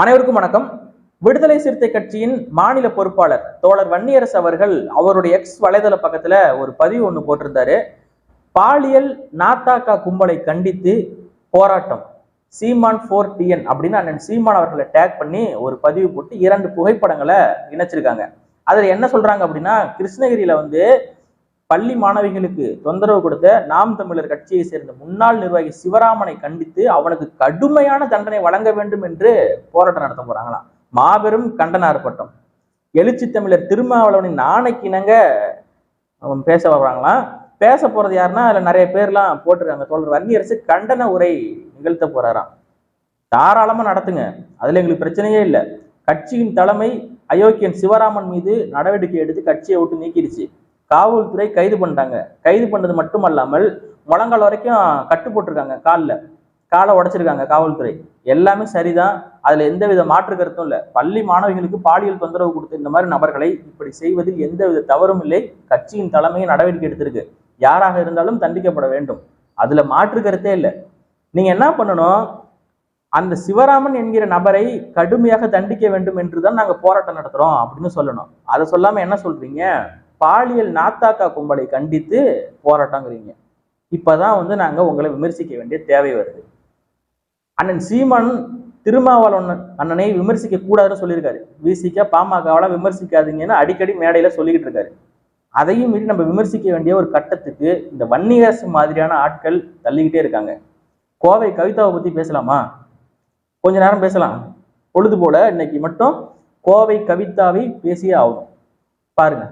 அனைவருக்கும் வணக்கம். விடுதலை சிறுத்தை கட்சியின் மாநில பொறுப்பாளர் தோழர் வன்னியரசு அவர்கள் அவருடைய எக்ஸ் வலைதள பக்கத்துல ஒரு பதிவு ஒன்று போட்டிருந்தாரு. பாலியல் நாத்தாக்கா கும்பலை கண்டித்து போராட்டம். சீமான் ஃபோர் டிஎன் அப்படின்னு அண்ணன் சீமான் அவர்களை டேக் பண்ணி ஒரு பதிவு போட்டு இரண்டு புகைப்படங்களை இணைச்சிருக்காங்க. அதுல என்ன சொல்றாங்க அப்படின்னா கிருஷ்ணகிரியில வந்து பள்ளி மாணவிகளுக்கு தொந்தரவு கொடுத்த நாம் தமிழர் கட்சியை சேர்ந்த முன்னாள் நிர்வாகி சிவராமனை கண்டித்து அவனுக்கு கடுமையான தண்டனை வழங்க வேண்டும் என்று போராட்டம் நடத்த போறாங்களாம். மாபெரும் கண்டன ஆர்ப்பாட்டம். எழுச்சி தமிழர் திருமாவளவனின் ஆணைக்கு இணங்க அவன் பேச வர்றாங்களாம் பேச போறது யாருன்னா அதுல நிறைய பேர்லாம் போட்டிருக்காங்க. தோழர் வன்னியரசு கண்டன உரை நிகழ்த்த போறாராம். தாராளமா நடத்துங்க. அதுல எங்களுக்கு பிரச்சனையே இல்லை. கட்சியின் தலைமை அயோக்கியன் சிவராமன் மீது நடவடிக்கை எடுத்து கட்சியை விட்டு நீக்கிடுச்சு. காவல்துறை கைது பண்ணிட்டாங்க. கைது பண்ணது மட்டுமல்லாமல் முழங்கால் வரைக்கும் கட்டு போட்டிருக்காங்க காலில். காலை உடைச்சிருக்காங்க காவல்துறை. எல்லாமே சரிதான். அதில் எந்த வித மாற்று கருத்தும் இல்லை. பள்ளி மாணவிகளுக்கு பாலியல் தொந்தரவு கொடுத்த இந்த மாதிரி நபர்களை இப்படி செய்வதில் எந்த வித தவறும் இல்லை. கட்சியின் தலைமையை நடவடிக்கை எடுத்திருக்கு. யாராக இருந்தாலும் தண்டிக்கப்பட வேண்டும். அதில் மாற்று கருத்தே இல்லை. நீங்க என்ன பண்ணணும்? அந்த சிவராமன் என்கிற நபரை கடுமையாக தண்டிக்க வேண்டும் என்றுதான் நாங்கள் போராட்டம் நடத்துகிறோம் அப்படின்னு சொல்லணும். அதை சொல்லாமல் என்ன சொல்றீங்க? பாலியல் நாத்தாக்கா கும்பலை கண்டித்து போராட்டங்கிறீங்க. இப்பதான் வந்து நாங்க உங்களை விமர்சிக்க வேண்டிய தேவை வருது. அண்ணன் சீமான் திருமாவளவன் அண்ணனை விமர்சிக்க கூடாதுன்னு சொல்லியிருக்காரு. விசிக்க பாமகவால விமர்சிக்காதீங்கன்னு அடிக்கடி மேடையில சொல்லிக்கிட்டு இருக்காரு. அதையும் மீறி நம்ம விமர்சிக்க வேண்டிய ஒரு கட்டத்துக்கு இந்த வன்னியரசு மாதிரியான ஆட்கள் தள்ளிக்கிட்டே இருக்காங்க. கோவை கவிதாவை பத்தி பேசலாமா? கொஞ்ச நேரம் பேசலாம். பொழுது போல இன்னைக்கு மட்டும் கோவை கவிதாவை பேசியே ஆகணும். பாருங்க.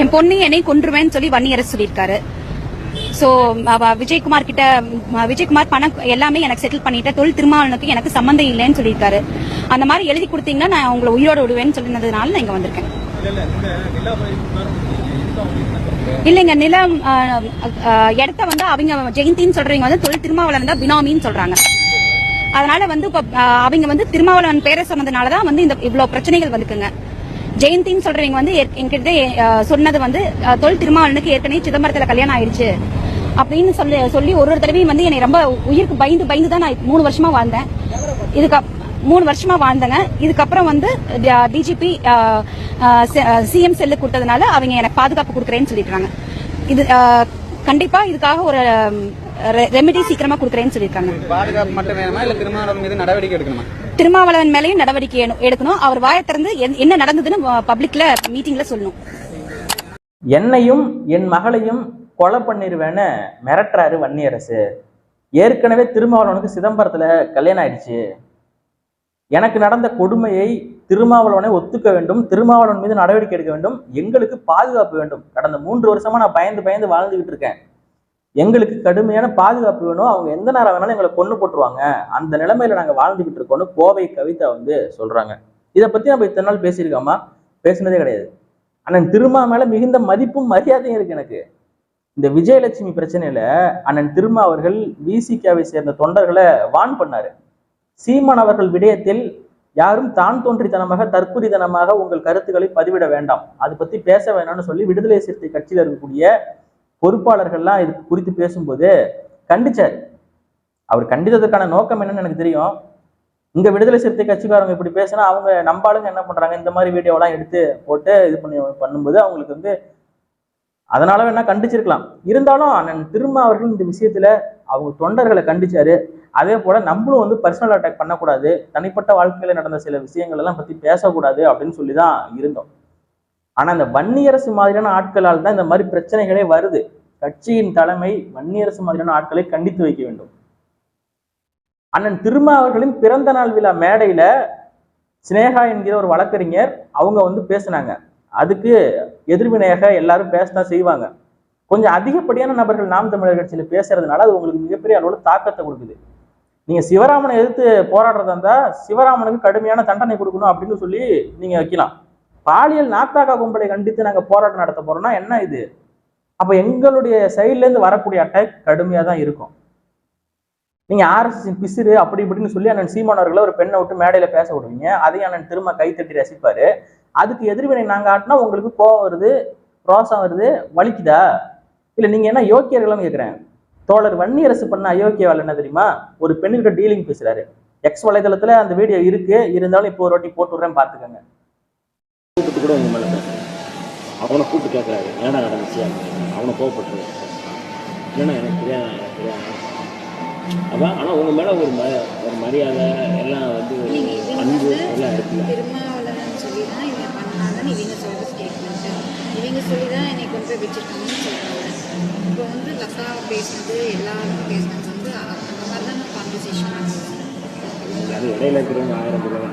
என் பொண்ணு என்னை கொன்றுவேன்னு சொல்லி வன்னியரசு சொல்லியிருக்காரு. சோ விஜயகுமார் கிட்ட விஜயகுமார் பணம் எல்லாமே எனக்கு செட்டில் பண்ணிட்டு தொழில் திருமாவளனுக்கு எனக்கு சம்மந்தம் இல்லைன்னு சொல்லியிருக்காரு. அந்த மாதிரி எழுதி கொடுத்தீங்கன்னா நான் உங்களை உயிரோடு விடுவேன்னு சொல்லினதுனால நான் இங்க வந்திருக்கேன். இல்லைங்க நிலம் இடத்த வந்து அவங்க ஜெயந்தின்னு சொல்றவங்க வந்து தொழில் திருமாவளவன் தான் பினாமின்னு சொல்றாங்க. அதனால வந்து இப்ப அவங்க வந்து திருமாவளவன் பேரை சொன்னதுனால தான் வந்து இந்த இவ்வளவு பிரச்சனைகள் வந்துக்குங்க. ஜெயந்தின்னு சொல்றவங்க வந்து என்கிட்ட சொன்னது வந்து தொல் திருமாவளவனுக்கு ஏற்கனவே சிதம்பரத்துல கல்யாணம் ஆயிடுச்சு. அப்படின்னு சொல்லி சொல்லி ஒரு ஒரு தடவையும் வந்து என்னை ரொம்ப உயிருக்கு பயந்து பயந்து தான் நான் மூணு வருஷமா வாழ்ந்தேன். இதுக்கு மூணு வருஷமா வாழ்ந்தேங்க. இதுக்கப்புறம் வந்து டிஜிபி சிஎம் செல்லு கொடுத்ததுனால அவங்க எனக்கு பாதுகாப்பு கொடுக்குறேன்னு சொல்லிடுறாங்க இது கண்டிப்பா இதுக்காக ஒரு ரெமெடி சீக்கிரமா கொடுக்குறேன்னு சொல்லியிருக்காங்க. பாதுகாப்பு மட்டும் வேணுமா? இல்ல திருமாவளவன் மீது நடவடிக்கை எடுக்கணுமா? திருமாவளவன் மேலேயும் நடவடிக்கை எடு- எடுக்கணும். அவர் வாயை திறந்து என்- என்ன நடந்ததுன்னு பப்ளிக்ல மீட்டிங்ல சொல்லணும். என்னையும் என் மகளையும் கொலை பண்ணிருவேன்னு மிரட்டுறாரு வன்னியரசு. ஏற்கனவே திருமாவளவனுக்கு சிதம்பரத்துல கல்யாணம் ஆயிடுச்சு. எனக்கு நடந்த கொடுமையை திருமாவளவனை ஒத்துக்க வேண்டும். திருமாவளவன் மீது நடவடிக்கை எடுக்க வேண்டும். எங்களுக்கு பாதுகாப்பு வேண்டும். கடந்த மூன்று வருஷமா நான் பயந்து பயந்து வாழ்ந்துகிட்டு இருக்கேன். எங்களுக்கு கடுமையான பாதுகாப்பு வேணும். அவங்க எந்த நேரம் வேணாலும் எங்களை கொண்டு போட்டுருவாங்க. அந்த நிலைமையில நாங்கள் வாழ்ந்துகிட்டு இருக்கோம்னு கோவை கவிதா வந்து சொல்றாங்க. இதை பத்தி நம்ம இத்தனை நாள் பேசியிருக்கோமா? பேசினதே கிடையாது. அண்ணன் திருமா மேல மிகுந்த மதிப்பும் மரியாதையும் இருக்கு எனக்கு. இந்த விஜயலட்சுமி பிரச்சனையில அண்ணன் திருமா அவர்கள் விசிகாவை சேர்ந்த தொண்டர்களை வான் பண்ணாரு. சீமான் அவர்கள் விடயத்தில் யாரும் தான் தோன்றித்தனமாக தற்குறித்தனமாக உங்கள் கருத்துக்களை பதிவிட வேண்டாம். அது பத்தி பேச வேணாம்னு சொல்லி விடுதலை சிறுத்தை கட்சியில் இருக்கக்கூடிய பொறுப்பாளர்கள்லாம் இது குறித்து பேசும்போது கண்டிச்சார். அவர் கண்டித்ததற்கான நோக்கம் என்னன்னு எனக்கு தெரியும். இங்க விடுதலை சிறுத்தை கட்சிக்காரங்க இப்படி பேசினா அவங்க நம்பாளுங்க என்ன பண்றாங்க? இந்த மாதிரி வீடியோலாம் எடுத்து போட்டு இது பண்ணி பண்ணும்போது அவங்களுக்கு வந்து அதனால வேணா கண்டிச்சிருக்கலாம். இருந்தாலும் அண்ணன் திரும்ப அவர்கள் இந்த விஷயத்துல அவங்க தொண்டர்களை கண்டிச்சாரு. அதே போல நம்மளும் வந்து பர்சனல் அட்டாக் பண்ணக்கூடாது. தனிப்பட்ட வாழ்க்கையில நடந்த சில விஷயங்கள் எல்லாம் பத்தி பேசக்கூடாது அப்படின்னு சொல்லி தான் இருந்தோம். ஆனால் அந்த வன்னியரசு மாதிரியான ஆட்களால் தான் இந்த மாதிரி பிரச்சனைகளே வருது. கட்சியின் தலைமை வன்னியரசு மாதிரியான ஆட்களை கண்டித்து வைக்க வேண்டும். அண்ணன் திருமா அவர்களின் பிறந்த நாள் விழா மேடையில சினேகா என்கிற ஒரு வழக்கறிஞர் அவங்க வந்து பேசுனாங்க. அதுக்கு எதிர்வினையாக எல்லாரும் பேசதான் செய்வாங்க. கொஞ்சம் அதிகப்படியான நபர்கள் நாம் தமிழர் கட்சியில் பேசுறதுனால அது உங்களுக்கு மிகப்பெரிய அளவில் தாக்கத்தை கொடுக்குது. நீங்க சிவராமனை எதிர்த்து போராடுறதா இருந்தா சிவராமனுக்கு கடுமையான தண்டனை கொடுக்கணும் அப்படின்னு சொல்லி நீங்க வைக்கலாம். பாலியல் நாத்தாக்கா கும்பலை கண்டித்து நாங்கள் போராட்டம் நடத்த போறோம்னா என்ன இது? அப்போ எங்களுடைய சைட்லேருந்து வரக்கூடிய அட்டாக் கடுமையாக தான் இருக்கும். நீங்கள் ஆர்எஸ்எஸ் பிசிறு அப்படி இப்படின்னு சொல்லி அண்ணன் சீமானவர்களை ஒரு பெண்ணை விட்டு மேடையில் பேச விடுவீங்க. அதையும் அண்ணன் திரும்ப கைத்தட்டி ரசிப்பாரு. அதுக்கு எதிர்வினை நாங்கள் ஆட்டினா உங்களுக்கு கோவம் வருது ரோசம் வருது வலிக்குதா? இல்லை நீங்க என்ன யோக்கியர்களும் கேட்குறேன் தோழர் வன்னியரசு பண்ண அயோக்கிய என்ன தெரியுமா? ஒரு பெண்ணுக்கிட்ட டீலிங் பேசுறாரு. எக்ஸ் வலைதளத்தில் அந்த வீடியோ இருக்கு. இருந்தாலும் இப்போ ஒரு வாட்டி போட்டு பார்த்துக்கோங்க கூட உங்க மேலே பேசுறேன் அவனை கூப்பிட்டு கேட்குறாரு ஏன்னா நடந்துச்சு அப்படின்னு அவனை கோவப்பட்டு இல்லைன்னா எனக்கு தெரியாது எனக்கு தெரியாது. அதான் ஆனால் உங்க மேலே ஒரு ம ஒரு மரியாதை எல்லாம் வந்து அன்பு எல்லாம் இருக்குல்ல. திருமாவளவன் சொல்லி தான் இவங்க சொல்லி தான் என்னை கொண்டு போய் வச்சிருக்காங்கன்னு சொல்றாங்க. இப்போ வந்து லதா பேசுனது எல்லாரும் பேசுனது வந்து அந்த மாதிரி தான் கான்வர்சேஷன் அது இடையில இருக்கிறவங்க ஆயிரம் பேர்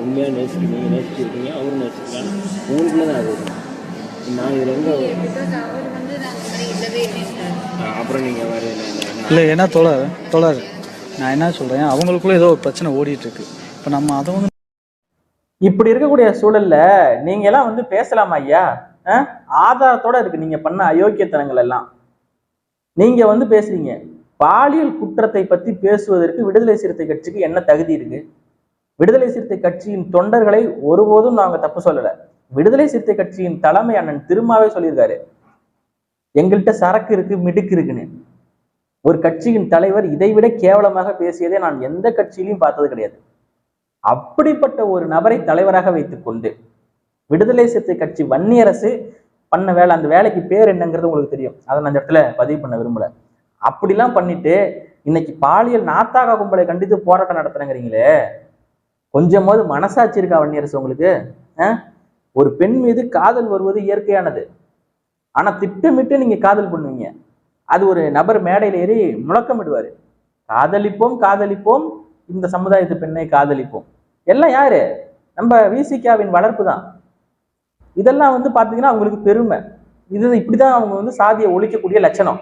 உண்மையாக நேசிக்கு நீங்கள் நேசிச்சிருக்கீங்க அவரும் நேசிக்கலாம் உங்களுக்குள்ள தான் அது. நான் இதுல அப்புறம் நீங்கள் வேறு இல்லை என்ன தோழர் தோழர் நான் என்ன சொல்கிறேன் அவங்களுக்குள்ள ஏதோ ஒரு பிரச்சனை ஓடிட்டு இருக்கு இப்போ நம்ம அதை வந்து இப்படி இருக்கக்கூடிய சூழல்ல நீங்க எல்லாம் வந்து பேசலாமா ஐயா? ஆதாரத்தோட இருக்கு நீங்க பண்ண அயோக்கியத்தனங்கள் எல்லாம். நீங்க வந்து பேசுறீங்க. பாலியல் குற்றத்தை பத்தி பேசுவதற்கு விடுதலை சிறுத்தை கட்சிக்கு என்ன தகுதி இருக்கு? விடுதலை சிறுத்தை கட்சியின் தொண்டர்களை ஒருபோதும் நாங்க தப்பு சொல்லல. விடுதலை சிறுத்தை கட்சியின் தலைமை அண்ணன் திருமாவே சொல்லியிருக்காரு. எங்கள்கிட்ட சரக்கு இருக்கு மிடுக்கு இருக்குன்னு. ஒரு கட்சியின் தலைவர் இதைவிட கேவலமாக பேசியதை நான் எந்த கட்சியிலையும் பார்த்தது கிடையாது. அப்படிப்பட்ட ஒரு நபரை தலைவராக வைத்துக்கொண்டு விடுதலை சிறுத்தை கட்சி வன்னியரசு பண்ண வேலை அந்த வேலைக்கு பேர் என்னங்கிறது உங்களுக்கு தெரியும். அதை நான் இடத்துல பதிவு பண்ண விரும்பல. அப்படிலாம் பண்ணிட்டு இன்னைக்கு பாலியல் நாத்தாக கும்பலை கண்டித்து போராட்டம் நடத்துறேங்கிறீங்களே கொஞ்சமாவது மனசாட்சி இருக்கா வன்னியரசு உங்களுக்கு? அஹ்? ஒரு பெண் மீது காதல் வருவது இயற்கையானது. ஆனா திட்டமிட்டு நீங்க காதல் பண்ணுவீங்க. அது ஒரு நபர் மேடையில் ஏறி முழக்கமிடுவாரு. காதலிப்போம் காதலிப்போம். இந்த சமுதாயத்து பெண்ணை காதலிப்போம். எல்லாம் யாரு? நம்ம விசிகாவின் வளர்ப்பு தான். இதெல்லாம் வந்து பாத்தீங்கன்னா அவங்களுக்கு பெருமை. இது இப்படிதான் அவங்க வந்து சாதியை ஒழிக்கக்கூடிய லட்சணம்.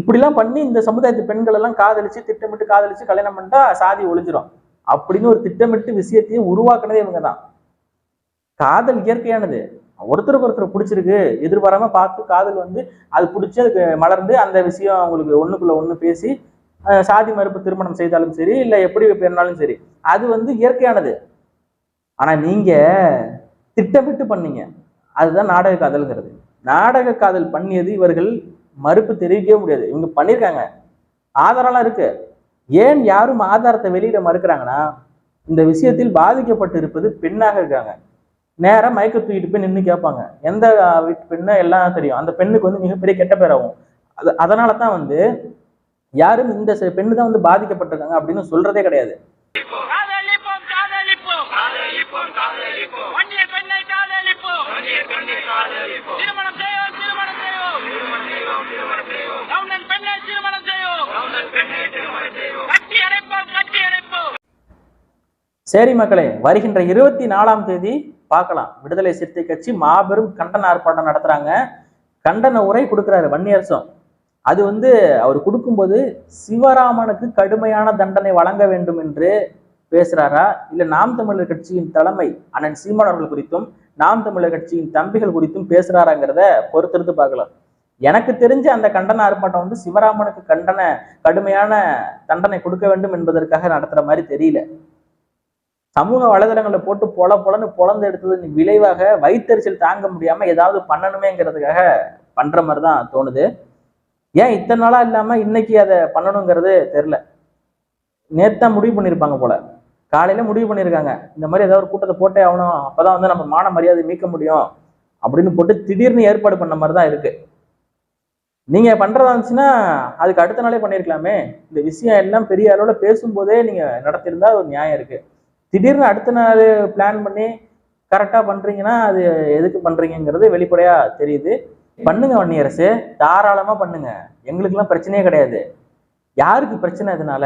இப்படிலாம் பண்ணி இந்த சமுதாயத்து பெண்கள் எல்லாம் காதலிச்சு திட்டமிட்டு காதலிச்சு கல்யாணம் பண்ணிட்டா சாதி ஒழிஞ்சிரும். அப்படின்னு ஒரு திட்டமிட்டு விஷயத்தையே உருவாக்குனதே இவங்க தான் காதல் இயற்கையானது. ஒருத்தருக்கு ஒருத்தர் பிடிச்சிருக்கு. எதிர்பாராம பார்த்து காதல் வந்து அது பிடிச்சி அதுக்கு மலர்ந்து அந்த விஷயம் அவங்களுக்கு ஒண்ணுக்குள்ள ஒண்ணு பேசி சாதி மறுப்பு திருமணம் செய்தாலும் சரி இல்லை எப்படி பெண்ணாலும் சரி அது வந்து இயற்கையானது. ஆனா நீங்க திட்டமிட்டு பண்ணீங்க. அதுதான் நாடக காதல்ங்கிறது. நாடக காதல் பண்ணியது இவர்கள் மறுப்பு தெரிவிக்கவே முடியாது. இவங்க பண்ணியிருக்காங்க. ஆதாரம்லாம் இருக்கு. ஏன் யாரும் ஆதாரத்தை வெளியிட மறுக்கிறாங்கன்னா இந்த விஷயத்தில் பாதிக்கப்பட்டு இருப்பது பெண்ணாக இருக்காங்க. நேரா மயக்க தூக்கிட்டு போய் நின்று கேட்பாங்க. எந்த வீட்டு பெண்ணு எல்லாம் தெரியும். அந்த பெண்ணுக்கு வந்து மிகப்பெரிய கெட்ட பேராகும் அது அதனால தான் வந்து யாரும் இந்த பெண்ணு தான் வந்து பாதிக்கப்பட்டிருக்காங்க அப்படின்னு சொல்றதே கிடையாது. காதலிப்போம் சரி மக்களே வருகின்ற இருபத்தி நாலாம் தேதி பார்க்கலாம். விடுதலை சிறுத்தை கட்சி மாபெரும் கண்டன ஆர்ப்பாட்டம் நடத்துறாங்க. கண்டன உரை கொடுக்குறாரு வன்னியரசம் அது வந்து அவர் கொடுக்கும்போது சிவராமனுக்கு கடுமையான தண்டனை வழங்க வேண்டும் என்று பேசுறாரா? இல்ல நாம் தமிழர் கட்சியின் தலைமை அண்ணன் சீமான் அவர்கள் குறித்தும் நாம் தமிழர் கட்சியின் தம்பிகள் குறித்தும் பேசுறாராங்கிறத பொறுத்திருந்து பார்க்கலாம். எனக்கு தெரிஞ்ச அந்த கண்டன ஆர்ப்பாட்டம் வந்து சிவராமனுக்கு கண்டன கடுமையான தண்டனை கொடுக்க வேண்டும் என்பதற்காக நடத்துற மாதிரி தெரியல. சமூக வலைதளங்களை போட்டு பொல பொலன்னு பொலந்து எடுத்தது விளைவாக வயிற்றெரிச்சல் தாங்க முடியாம ஏதாவது பண்ணணுமேங்கிறதுக்காக பண்ற மாதிரி தான் தோணுது. ஏன் இத்தனை நாளா இல்லாம இன்னைக்கு அதை பண்ணணுங்கிறது தெரில நேத்தான் முடிவு பண்ணியிருப்பாங்க போல. காலையில முடிவு பண்ணியிருக்காங்க இந்த மாதிரி ஏதாவது ஒரு கூட்டத்தை போட்டே ஆகணும். அப்பதான் வந்து நம்ம மான மரியாதை மீட்க முடியும் அப்படின்னு போட்டு திடீர்னு ஏற்பாடு பண்ண மாதிரி தான் இருக்கு. நீங்க பண்றதா இருந்துச்சுன்னா அதுக்கு அடுத்த நாளே பண்ணியிருக்கலாமே இந்த விஷயம் எல்லாம் பெரிய அளவுல பேசும்போதே நீங்க நடத்தியிருந்தா ஒரு நியாயம் இருக்கு. திடீர்னு அடுத்த நாள் பிளான் பண்ணி கரெக்டாக பண்ணுறீங்கன்னா அது எதுக்கு பண்ணுறீங்கிறது வெளிப்படையாக தெரியுது. பண்ணுங்க வன்னியரசு. தாராளமாக பண்ணுங்க. எங்களுக்கெல்லாம் பிரச்சனையே கிடையாது. யாருக்கு பிரச்சனை இதனால?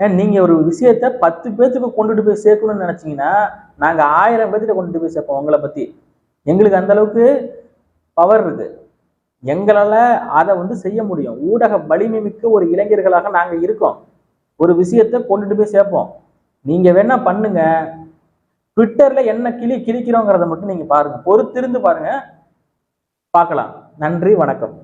ஏன் ஒரு விஷயத்த பத்து பேர்த்துக்கு கொண்டுட்டு போய் சேர்க்கணும்னு நினச்சிங்கன்னா நாங்கள் ஆயிரம் பேர்த்துட்ட கொண்டுட்டு போய் சேர்ப்போம் உங்களை பற்றி எங்களுக்கு அந்த அளவுக்கு பவர் இருக்குது எங்களால் அதை வந்து செய்ய முடியும். ஊடக வலிமை மிக்க ஒரு இளைஞர்களாக நாங்கள் இருக்கோம். ஒரு விஷயத்த கொண்டுட்டு போய் சேர்ப்போம். நீங்க வேணா பண்ணுங்க. ட்விட்டர்ல என்ன கிளி கிழிக்கிறோங்கிறத மட்டும் நீங்க பாருங்க. பொறுத்திருந்து பாருங்க. பார்க்கலாம். நன்றி வணக்கம்.